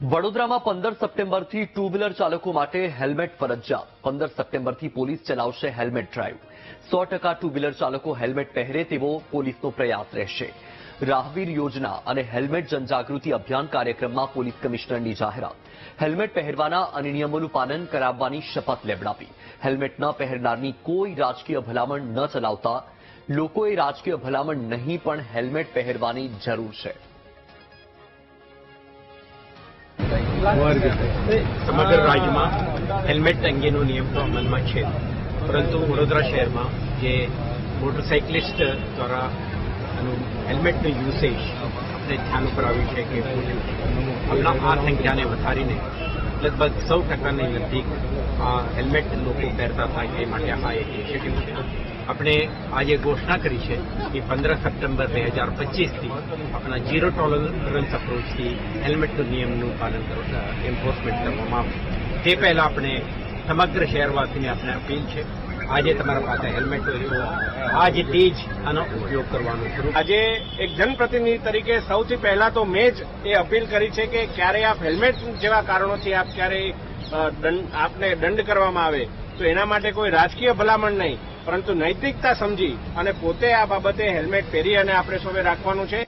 વડોદરામાં પંદર સપ્ટેમ્બરથી ટુ વ્હીલર ચાલકો માટે હેલ્મેટ ફરજિયાત. પંદર સપ્ટેમ્બરથી પોલીસ ચલાવશે હેલ્મેટ ડ્રાઈવ. સો ટકા ટુ વ્હીલર ચાલકો હેલ્મેટ પહેરે તેવો પોલીસનો પ્રયાસ રહેશે. રાહવીર યોજના અને હેલ્મેટ જનજાગૃતિ અભિયાન કાર્યક્રમમાં પોલીસ કમિશનરની જાહેરાત. હેલ્મેટ પહેરવાના અને નિયમોનું પાલન કરાવવાની શપથ લેવડાવી. હેલ્મેટ ન પહેરનારની કોઈ રાજકીય ભલામણ ન ચલાવતા લોકોએ રાજકીય ભલામણ નહીં પણ હેલ્મેટ પહેરવાની જરૂર છે. સમગ્ર રાજ્યમાં હેલ્મેટ અંગેનો નિયમ તો અમલમાં છે. પરંતુ વડોદરા શહેરમાં જે મોટરસાઇકલિસ્ટ દ્વારા હેલ્મેટનું યુસેજ આપણે ધ્યાન ઉપર આવ્યું છે કે હમણાં આ સંખ્યાને વધારીને લગભગ સૌ ટકાની નજીક આ હેલ્મેટ લોકો પહેરતા થાય એ માટે આ એક ઇનિશિયેટિવ છે. આપણે આજે ઘોષણા કરી છે કે પંદર સપ્ટેમ્બર બે હજાર પચીસથી આપણા ઝીરો ટોલરન્સ અપ્રોચથી હેલ્મેટનું નિયમનું પાલન એન્ફોર્સમેન્ટ કરવામાં આવશે તે પહેલાં આપણે સમગ્ર શહેરવાસીને આપણે અપીલ છે આજે તમારા પાસે હેલ્મેટ હોય તો આજથી જ આનો ઉપયોગ કરવાનો આજે એક જનપ્રતિનિધિ તરીકે સૌથી પહેલા તો મેં જ એ અપીલ કરી છે કે ક્યારે આપ હેલ્મેટ જેવા કારણોથી આપ ક્યારે આપને દંડ કરવામાં આવે, તો એના માટે કોઈ રાજકીય ભલામણ નહીં, પરંતુ નૈતિકતા સમજી અને પોતે આ બાબતે હેલ્મેટ પહેરી અને આપણે સૌએ રાખવાનું છે.